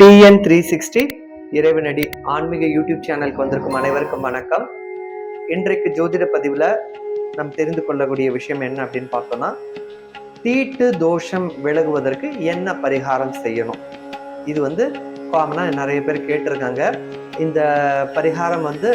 TN three sixty இறைவனடி ஆன்மீக YouTube சேனலுக்கு வந்திருக்கும் அனைவருக்கும் வணக்கம். இன்றைக்கு ஜோதிட பதிவில் நாம் தெரிந்து கொள்ளக்கூடிய விஷயம் என்ன அப்படின்னு பார்த்தோம்னா தீட்டு தோஷம் விலகுவதற்கு என்ன பரிகாரம் செய்யணும்? இது வந்து காமனாக நிறைய பேர் கேட்டிருக்காங்க. இந்த பரிகாரம் வந்து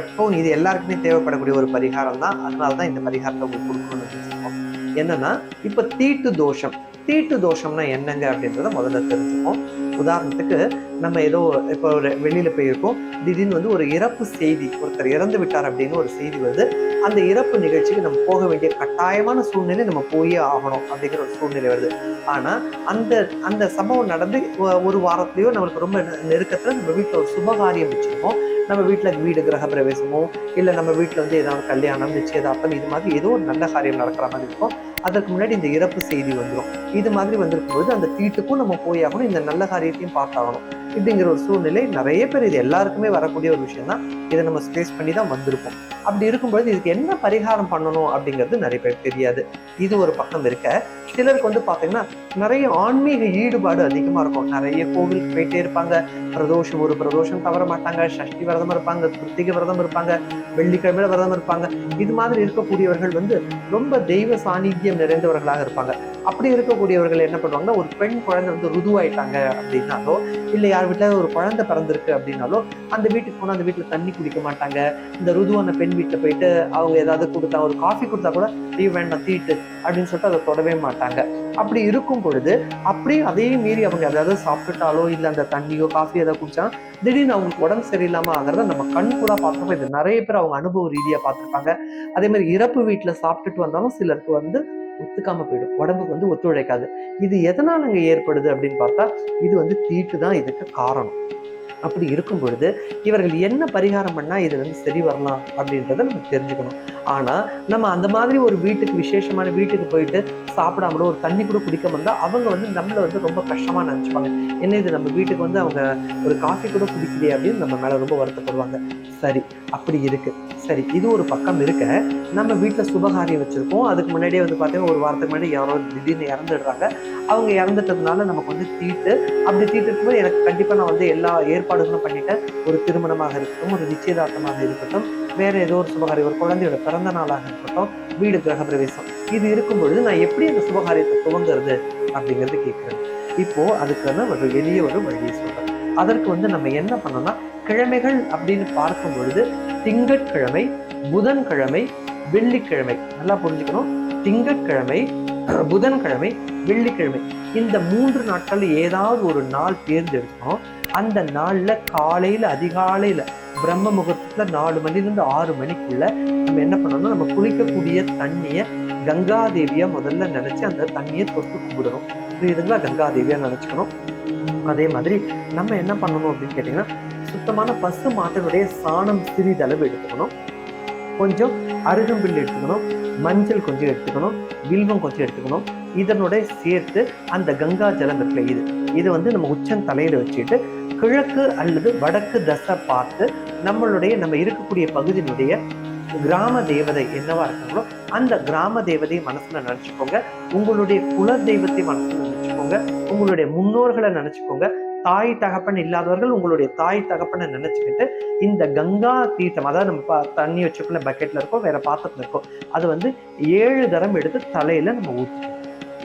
எப்போ இது எல்லாருக்குமே தேவைப்படக்கூடிய ஒரு பரிகாரம் தான் அதனால தான் இந்த பரிகாரத்தை உங்களுக்கு கொடுக்கணும்னு என்னன்னா இப்போ தீட்டு தோஷம் தீட்டு தோஷம்னா என்னங்க அப்படின்றத முதல்ல தெரிஞ்சுப்போம். உதாரணத்துக்கு நம்ம ஏதோ இப்போ ஒரு வெளியில் போயிருக்கோம். திடீர்னு வந்து ஒரு இறப்பு செய்தி ஒருத்தர் இறந்து விட்டார் அப்படின்னு ஒரு செய்தி வருது. அந்த இறப்பு நிகழ்ச்சிக்கு நம்ம போக வேண்டிய கட்டாயமான சூழ்நிலை நம்ம போயே ஆகணும் அப்படிங்கிற ஒரு சூழ்நிலை வருது. ஆனா அந்த அந்த சம்பவம் நடந்து ஒரு வாரத்துலேயோ நம்மளுக்கு ரொம்ப நெ- நம்ம வீட்டில் ஒரு சுபகாரியம் வச்சுருக்கோம். நம்ம வீட்டில் வீடு கிரக பிரவேசமோ இல்லை நம்ம வீட்டில் வந்து ஏதாவது கல்யாணம் நிச்சயதார்த்தம் இது மாதிரி ஏதோ ஒரு நல்ல காரியம் நடக்கிற மாதிரி இருக்கும். அதற்கு முன்னாடி இந்த இறப்பு செய்தி வந்துடும் இது மாதிரி வந்திருக்கும் போது அந்த தீட்டுக்கும் நம்ம போய் ஆகணும். இந்த நல்ல காரியத்தையும் பார்த்தாகணும். இப்படிங்கிற ஒரு சூழ்நிலை நிறைய பேர் இது எல்லாருக்குமே வரக்கூடிய ஒரு விஷயம் தான் இதை நம்ம ஸ்பேஸ் பண்ணி தான் வந்திருப்போம். அப்படி இருக்கும்பொழுது இதுக்கு என்ன பரிகாரம் பண்ணணும் அப்படிங்கிறது நிறைய பேர் தெரியாது. இது ஒரு பக்கம் இருக்க. சிலருக்கு வந்து பார்த்தீங்கன்னா நிறைய ஆன்மீக ஈடுபாடு அதிகமாக இருக்கும். நிறைய கோவிலுக்கு போயிட்டே இருப்பாங்க. பிரதோஷம் ஒரு பிரதோஷம் தவற மாட்டாங்க. சஷ்டி விரதம் இருப்பாங்க கிருத்திகை விரதம் இருப்பாங்க வெள்ளிக்கிழமையில விரதம் இருப்பாங்க. இது மாதிரி இருக்கக்கூடியவர்கள் வந்து ரொம்ப தெய்வ சாநித்தியம் நிறைந்தவர்களாக இருப்பாங்க. அப்படி இருக்கக்கூடியவர்கள் என்ன பண்ணுவாங்கன்னா ஒரு பெண் குழந்தை வந்து ருதுவாயிட்டாங்க அப்படின்னாலோ இல்லை யார் வீட்டில் ஒரு குழந்தை பிறந்திருக்கு அப்படின்னாலோ அந்த வீட்டுக்கு போனால் அந்த வீட்டில் தண்ணி குடிக்க மாட்டாங்க. இந்த ருதுவான பெண் வீட்டில் போயிட்டு அவங்க ஏதாவது கொடுத்தா ஒரு காஃபி கொடுத்தா கூட லீவ் வேண்டாம் தீட்டு அப்படின்னு சொல்லிட்டு அதை தொடவே மாட்டாங்க. அப்படி இருக்கும் பொழுது அப்படியே அதையும் மீறி அவங்க ஏதாவது சாப்பிட்டுட்டாலோ இல்லை அந்த தண்ணியோ காஃபி ஏதாவது குடிச்சா திடீர்னு அவங்களுக்கு உடம்பு சரியில்லாமல் ஆகிறத நம்ம கண் கூட பார்த்துருப்போம் இது நிறைய பேர் அவங்க அனுபவ ரீதியாக பார்த்துருப்பாங்க. அதே மாதிரி இறப்பு வீட்டில் சாப்பிட்டுட்டு வந்தாலும் சிலருக்கு வந்து ஒத்துக்காம போயிடும். உடம்புக்கு வந்து ஒத்துழைக்காது. இது எதனால அங்க ஏற்படுது அப்படின்னு பார்த்தா இது வந்து தீட்டு தான் இதுக்கு காரணம். அப்படி இருக்கும் பொழுது இவர்கள் என்ன பரிகாரம் பண்ணா இது வந்து சரி வரலாம் அப்படின்றத நம்ம தெரிஞ்சுக்கணும். ஆனா நம்ம அந்த மாதிரி ஒரு வீட்டுக்கு விசேஷமான வீட்டுக்கு போயிட்டு சாப்பிடாமலோ ஒரு தண்ணி கூட குடிக்க வந்தா அவங்க வந்து நம்மளை வந்து ரொம்ப கஷ்டமா நினைச்சுப்பாங்க. என்ன இது நம்ம வீட்டுக்கு வந்து அவங்க ஒரு காஃபி கூட குடிக்கலையே அப்படின்னு நம்ம மேல ரொம்ப வருத்தப்படுவாங்க. சரி அப்படி இருக்கு. சரி இது ஒரு பக்கம் இருக்க. நம்ம வீட்டில் சுபகாரியம் வச்சுருக்கோம். அதுக்கு முன்னாடியே வந்து பார்த்தீங்கன்னா ஒரு வாரத்துக்கு முன்னாடி யாரோ திடீர்னு இறந்துடுறாங்க. அவங்க இறந்துட்டதுனால நமக்கு வந்து தீட்டு. அப்படி தீட்டு இருக்கும்போது எனக்கு கண்டிப்பாக நான் வந்து எல்லா ஏற்பாடுகளும் பண்ணிட்டேன். ஒரு திருமணமாக இருக்கட்டும் ஒரு நிச்சயதார்த்தமாக இருக்கட்டும் வேறு ஏதோ ஒரு சுபகாரியம் ஒரு குழந்தையோட பிறந்த நாளாக இருக்கட்டும் வீடு கிரக பிரவேசம். இது இருக்கும்பொழுது நான் எப்படி அந்த சுபகாரியத்தை துவங்குறது அப்படிங்கிறது கேட்குறேன் இப்போது அதுக்கான ஒரு எளிய ஒரு வழியை சொல்கிறேன் அதற்கு வந்து நம்ம என்ன பண்ணோம்னா கிழமைகள் அப்படின்னு பார்க்கும் பொழுது திங்கட்கிழமை புதன்கிழமை வெள்ளிக்கிழமை. நல்லா புரிஞ்சுக்கணும். திங்கட்கிழமை புதன்கிழமை வெள்ளிக்கிழமை. இந்த மூன்று நாட்கள் ஏதாவது ஒரு நாள் தேர்ந்தெடுக்கணும். அந்த நாளில் காலையில் அதிகாலையில் பிரம்ம முகூர்த்தத்துல நாலு மணிலேருந்து ஆறு மணிக்குள்ள நம்ம என்ன பண்ணணும்னா நம்ம குளிக்கக்கூடிய தண்ணியை கங்காதேவியாக முதல்ல நினச்சி அந்த தண்ணியை தொட்டு கும்பிடணும். புரியுதுங்களா? கங்காதேவியாக நினச்சிக்கணும். அதே மாதிரி நம்ம என்ன பண்ணணும் அப்படின்னு கேட்டிங்கன்னா சுத்தமான பசு மாட்டினுடைய சாணம் சிறிதளவு எடுத்துக்கணும். கொஞ்சம் அருகம்பில் எடுத்துக்கணும். மஞ்சள் கொஞ்சம் எடுத்துக்கணும். வில்வம் கொஞ்சம் எடுத்துக்கணும். இதனுடைய சேர்த்து அந்த கங்கா ஜலம் இருக்குல்ல இது இது வந்து நம்ம உச்சம் தலையில் வச்சுட்டு கிழக்கு அல்லது வடக்கு தசை பார்த்து நம்மளுடைய நம்ம இருக்கக்கூடிய பகுதியினுடைய கிராம தேவதை என்னவா இருக்காங்களோ அந்த கிராம தேவதையை மனசுல நினைச்சுக்கோங்க. உங்களுடைய குல தெய்வத்தை மனசுல நினைச்சுக்கோங்க. உங்களுடைய முன்னோர்களை நினைச்சுக்கோங்க. தாய் தகப்பன் இல்லாதவர்கள் உங்களுடைய தாய் தகப்பனை நினைச்சுக்கிட்டு இந்த கங்கா தீர்த்தம் அதாவது நம்ம பா- தண்ணி வச்சுக்கணும் பக்கெட்ல இருக்கோம் வேற பாத்திரத்துல இருக்கோம் அது வந்து ஏழு தரம் எடுத்து தலையில நம்ம ஊற்றுவோம்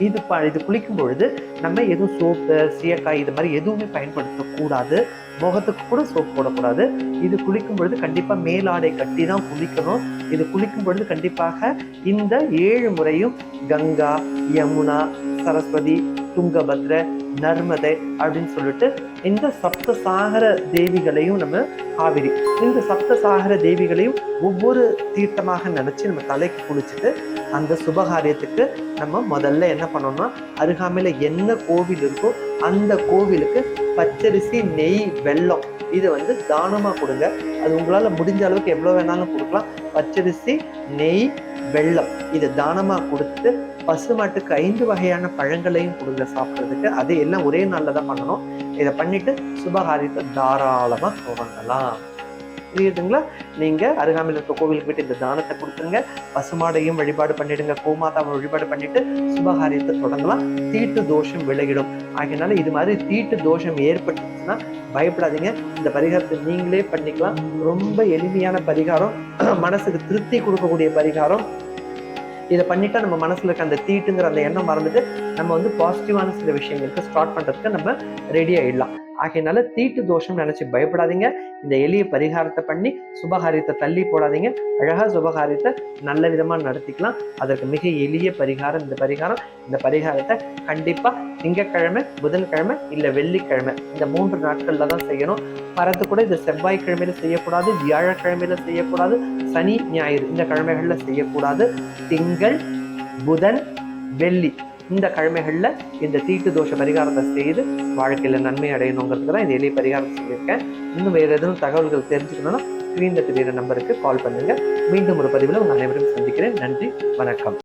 இது ப இது குளிக்கும் பொழுது நம்ம எதுவும் சோப்பு சீயக்காய் இது மாதிரி எதுவுமே பயன்படுத்தக்கூடாது முகத்துக்கு கூட சோப் போடக்கூடாது. இது குளிக்கும் பொழுது கண்டிப்பாக மேலாடை கட்டி தான் குளிக்கணும். இது குளிக்கும் பொழுது கண்டிப்பாக இந்த ஏழு முறையும் கங்கா யமுனா சரஸ்வதி துங்கபத்ர நர்மதை அப்படின்னு சொல்லிட்டு இந்த சப்த சாகர தேவிகளையும் நம்ம காவிரி இந்த சப்த சாகர தேவிகளையும் ஒவ்வொரு தீர்த்தமாக நினைச்சு நம்ம தலைக்கு குளிச்சுட்டு அந்த சுபகாரியத்துக்கு நம்ம முதல்ல என்ன பண்ணோம்னா அருகாமையில் என்ன கோவில் இருக்கோ அந்த கோவிலுக்கு பச்சரிசி நெய் வெல்லம் இதை வந்து தானமாக கொடுங்க. அது உங்களால் முடிஞ்ச அளவுக்கு எவ்வளோ வேணாலும் கொடுக்கலாம். பச்சரிசி நெய் வெள்ளம் இதை தானமாக கொடுத்து பசுமாட்டுக்கு ஐந்து வகையான பழங்களையும் கொடுங்க சாப்பிட்றதுக்கு. அது எல்லாம் ஒரே நாளில் தான் பண்ணணும். இதை பண்ணிட்டு சுபகாரியத்தை தாராளமாக துவங்கலாம். புரியுதுங்களா? நீங்கள் அருகாமையில் இருக்க கோவிலுக்கு போயிட்டு இந்த தானத்தை கொடுத்துருங்க. பசுமாடையும் வழிபாடு பண்ணிடுங்க. கோமாதாவை வழிபாடு பண்ணிட்டு சுபகாரியத்தை தொடங்கலாம். தீட்டு தோஷம் விலகிடும். ஆகையினால இது மாதிரி தீட்டு தோஷம் ஏற்பட்டுச்சுன்னா பயப்படாதீங்க. இந்த பரிகாரத்தை நீங்களே பண்ணிக்கலாம். ரொம்ப எளிமையான பரிகாரம். மனசுக்கு திருப்தி கொடுக்கக்கூடிய பரிகாரம். இதை பண்ணிட்டா நம்ம மனசுல இருக்க அந்த தீட்டுங்கிற அந்த எண்ணம் மறந்துட்டு நம்ம வந்து பாசிட்டிவான சில விஷயங்களுக்கு ஸ்டார்ட் பண்றதுக்கு நம்ம ரெடி ஆயிடலாம். ஆகையினால தீட்டு தோஷம் நினைச்சு பயப்படாதீங்க. இந்த எளிய பரிகாரத்தை பண்ணி சுபகாரியத்தை தள்ளி போடாதீங்க. அழகா சுபகாரியத்தை நல்ல விதமா நடத்திக்கலாம். அதற்கு மிக எளிய பரிகாரம் இந்த பரிகாரம். இந்த பரிகாரத்தை கண்டிப்பா திங்கட்கிழமை புதன்கிழமை இல்ல வெள்ளிக்கிழமை இந்த மூன்று நாட்கள்ல தான் செய்யணும். பரத்து கூட இது செவ்வாய்க்கிழமையில செய்யக்கூடாது வியாழக்கிழமையில செய்யக்கூடாது சனி ஞாயிறு இந்த கிழமைகள்ல செய்யக்கூடாது. திங்கள் புதன் வெள்ளி இந்த கிழமைகளில் இந்த தீட்டு தோஷ பரிகாரத்தை செய்து வாழ்க்கையில் நன்மை அடையணுங்கிறதுக்கு தான் இந்த எளிய பரிகாரம் சொல்லியிருக்கேன். இன்னும் வேறு எதுவும் தகவல்கள் தெரிஞ்சுக்கணும்னா ஸ்கிரீன்ல தெரியுற நம்பருக்கு கால் பண்ணுங்கள் மீண்டும் ஒரு பதிவில் உங்கள் அனைவரும் சந்திக்கிறேன். நன்றி. வணக்கம்.